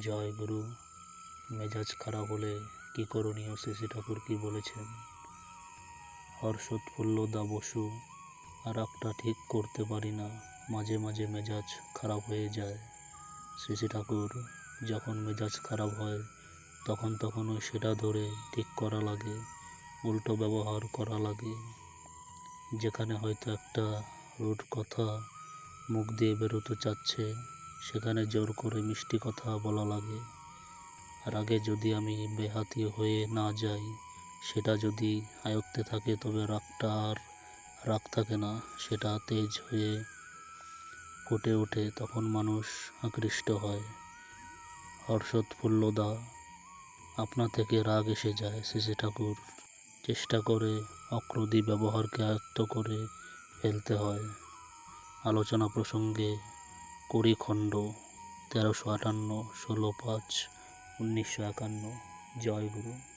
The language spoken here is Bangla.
জয় গুরু, মেজাজ খারাপ হলে কী করণীয় শ্রী ঠাকুর কী বলেছেন? হর্ষোৎফুল্ল দা বসু, আর একটা ঠিক করতে পারি না, মাঝে মাঝে মেজাজ খারাপ হয়ে যায়। শ্রী ঠাকুর, যখন মেজাজ খারাপ হয়, তখন তখন ওই সেটা ধরে ঠিক করা লাগে, উল্টো ব্যবহার করা লাগে। যেখানে হয়তো একটা রুট কথা মুখ দিয়ে বেরোতে চাচ্ছে সেখানে জোর করে মিষ্টি কথা বলা লাগে। আর আগে যদি আমি বেহাতি হয়ে না যাই, সেটা যদি আয়ত্তে থাকে, তবে রাগটা আর রাগ থাকে না, সেটা তেজ হয়ে ফুটে ওঠে, তখন মানুষ আকৃষ্ট হয়। হর্ষোৎফুল্লদা আপনা থেকে রাগ এসে যায় শ্রী ঠাকুর। চেষ্টা করে অক্রোধী ব্যবহারকে আয়ত্ত করে ফেলতে হয়। আলোচনা প্রসঙ্গে কুড়ি খণ্ড তেরোশো আটান্ন ষোলো পাঁচ উনিশশো একান্ন। জয় গুরু।